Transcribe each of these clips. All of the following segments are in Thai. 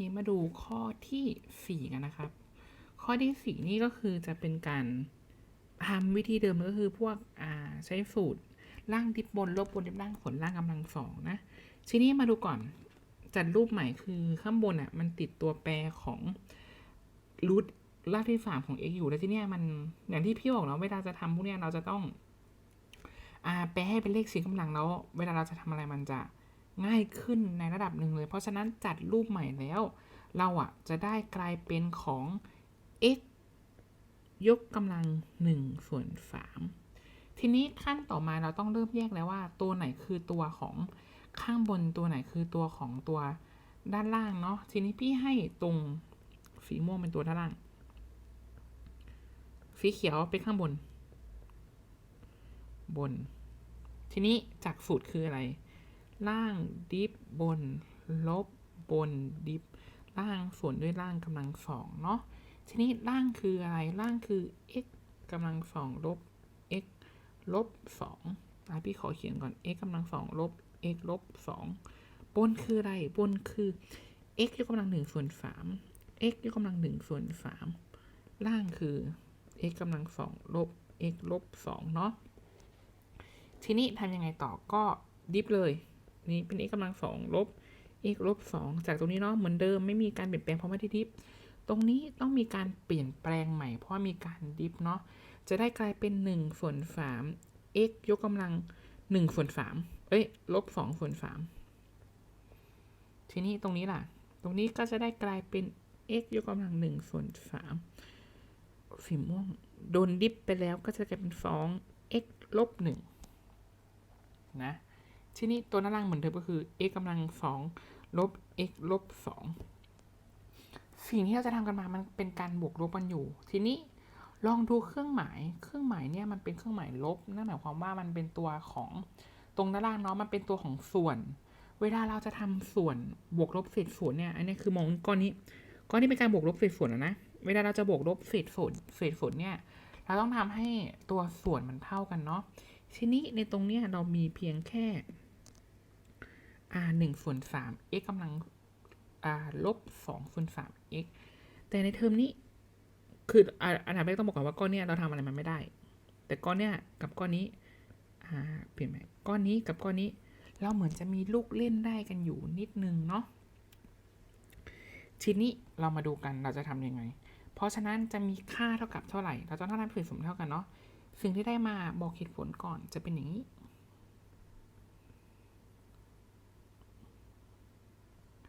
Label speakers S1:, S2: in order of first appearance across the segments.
S1: นี้มาดูข้อที่สี่กันนะครับ ข้อที่สี่นี่ก็คือจะเป็นการทำวิธีเดิมก็คือพวกใช้สูตรล่างดิบบนลบบนดิบล่างผลล่างกำลังสองนะ ทีนี้มาดูก่อนจัดรูปใหม่คือข้างบนอะมันติดตัวแปรของรูทรากที่สามของ x อยู่แล้วทีเนี้ยมันอย่างที่พี่บอกเนาะเวลาจะทำพวกเนี้ยเราจะต้องอแปลให้เป็นเลขสีกำลังแล้ว เวลาเราจะทำอะไรมันจะ ง่ายขึ้นในระดับหนึ่งเลย เพราะฉะนั้นจัดรูปใหม่แล้ว เราอะจะได้กลายเป็นของ x ยกกำลังหนึ่งส่วนสามทีนี้ขั้นต่อมาเราต้องเริ่มแยกแล้วว่า ตัวไหนคือตัวของข้างบนตัวไหนคือตัวของตัวด้านล่างเนาะทีนี้พี่ให้ตรงสีม่วงเป็นตัวด้านล่าง สีเขียวเป็นข้างบน บน ทีนี้จากสูตรคืออะไร ล่างดิฟบน ลบบนดิฟล่างส่วนด้วยล่างกำลังสองเนาะทีนี้ล่างคืออะไรล่างคือ x กำลังสองลบ x ลบสองอะพี่ขอเขียนก่อน x กำลังสองลบ x ลบสองบนคืออะไรบนคือ x ยกกำลังหนึ่งส่วนสาม x ยกกำลังหนึ่งส่วนสามล่างคือ x กำลังสองลบ x ลบสองเนาะทีนี้ทำยังไงต่อก็ดิฟเลย นี่เป็น x กำลังสองลบ x ลบสองจากตรงนี้เนาะเหมือนเดิมไม่มีการเปลี่ยนแปลงเพราะไม่ได้ดิฟตรงนี้ต้องมีการเปลี่ยนแปลงใหม่ เพราะมีการดิฟเนาะจะได้กลายเป็น1ส่วน3 x ยกกำลัง1ส่วน3เอ้ยลบ2ส่วน3ทีนี้ตรงนี้ล่ะ ตรงนี้ก็จะได้กลายเป็น x ยกกำลัง1ส่วน3สีม่วงโดนดิฟไปแล้วก็จะกลายเป็น2 x ลบ1นะ ทีนี้ตัวด้านล่างเหมือนเดิมก็คือ x กำลัง2ลบ x ลบ2สิ่งที่เราจะทำกันมา มันเป็นการบวกลบกันอยู่ ทีนี้ลองดูเครื่องหมาย เครื่องหมายเนี่ยมันเป็นเครื่องหมายลบ นั่นหมายความว่ามันเป็นตัวของตรงด้านล่างเนาะ มันเป็นตัวของส่วน เวลาเราจะทำส่วนบวกลบเศษส่วนเนี่ย อันนี้คือมองก้อนนี้ ก้อนนี้เป็นการบวกลบเศษส่วนนะ เวลาเราจะบวกลบเศษส่วน เศษส่วนเนี่ย เราต้องทำให้ตัวส่วนมันเท่ากันเนาะ ทีนี้ในตรงเนี้ยเรามีเพียงแค่ r หนึ่งส่วนสาม x กำลัง r ลบสองส่วนสาม x แต่ในเทอมนี้ คืออ,อันดับแรกต้องบอกก่อนว่าก้อนเนี้ยเราทำอะไรมันไม่ได้ แต่ก้อนเนี้ยกับก้อนนี้เปลี่ยนไหมก้อนนี้กับก้อนนี้ เราเหมือนจะมีลูกเล่นได้กันอยู่นิดนึงเนาะทีนี้เรามาดูกันเราจะทำยังไง เพราะฉะนั้นจะมีค่าเท่ากับเท่าไหร่ เราจะต้องทำส่วนสมเท่ากันเนาะ สิ่งที่ได้มาบอกเหตุผลก่อนจะเป็นอย่างนี้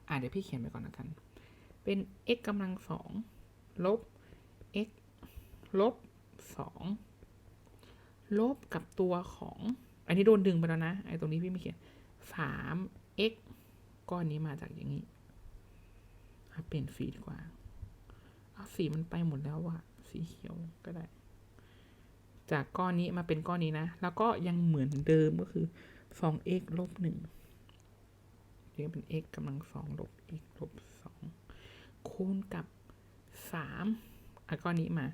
S1: อ่าเดี๋ยวพี่เขียนไปก่อนแล้วกัน เป็น x กำลังสองลบ x ลบสองลบกับตัวของ อันนี้โดนดึงไปแล้วนะ ไอ้ตรงนี้พี่ไม่เขียนสาม x ก้อนนี้มาจากอย่างนี้เปลี่ยนสีดีกว่าเอาสีมันไปหมดแล้วว่ะสีเขียวก็ได้ จากก้อนนี้มาเป็นก้อนนี้นะ แล้วก็ยังเหมือนเดิมก็คือสอง x ลบห นี่ก็เป็น x กำลังสองลบ x ลบสองคูณกับสามอะก้อนนี้มา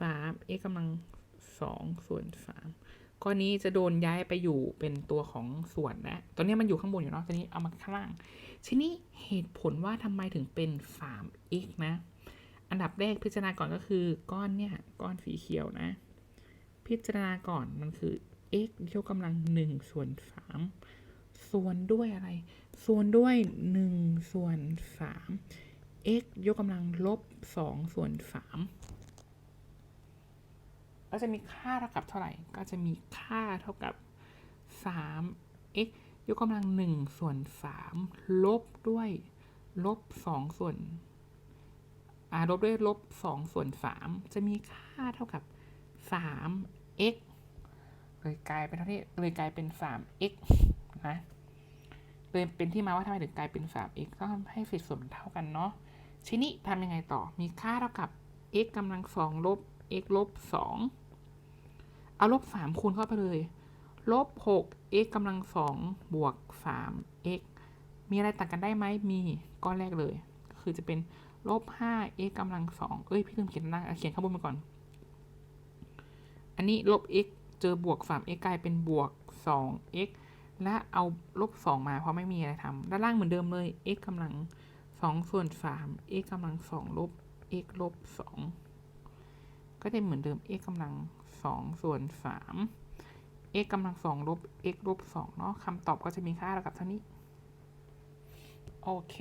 S1: สาม x กำลังสองส่วนสามก้อนนี้จะโดนย้ายไปอยู่เป็นตัวของส่วนนะตอนนี้มันอยู่ข้างบนอยู่เนาะตอนนี้เอามาข้างล่าง ทีนี้เหตุผลว่าทำไมถึงเป็นสาม x นะ อันดับแรกพิจารณาก่อนก็คือ ก้อนเนี่ย ก้อนสีเขียวนะ พิจารณาก่อนมันคือ x ยกกำลังหนึ่งส่วนสาม ส่วนด้วยอะไร ส่วนด้วย 1 ส่วน 3 x ยกกำลังลบ 2 ส่วน 3 ก็จะมีค่าเท่ากับเท่าไหร่ ก็จะมีค่าเท่ากับ 3 x ยกกำลัง 1 ส่วน 3 ลบด้วย ลบ 2 ส่วนอาลบด้วยลบ 2 ส่วน 3 จะมีค่าเท่ากับ 3 x เลยกลายเป็นเท่าที่เลยกลายเป็น 3 x นะเลยเป็นที่มาว่าทำไมถึงกลายเป็น 3x ต้องให้เศษส่วนมันเท่ากันเนาะทีนี้ทำยังไงต่อมีค่าเท่ากับ x กำลังสองลบ x ลบสองเอาลบสามคูณเข้าไปเลยลบหก x กำลังสองบวกสาม x มีอะไรต่างกันได้ไหมมีก้อนแรกเลย ก็คือจะเป็นลบห้า x กำลังสองเอ้ย พี่ลืมเขียนล่างเขียนข้างบนมาก่อน อันนี้ลบ x เจอบวก 3x กลายเป็นบวก 2x และเอาลบ2มาเพราะไม่มีอะไรทำด้านล่างเหมือนเดิมเลย x กำลังสองส่วนสาม x กำลังสองลบ x ลบสองก็จะเหมือนเดิม x กำลังสองส่วนสาม x กำลังสองลบ x ลบสองเนาะคำตอบก็จะมีค่าเท่ากับเท่านี้ โอเค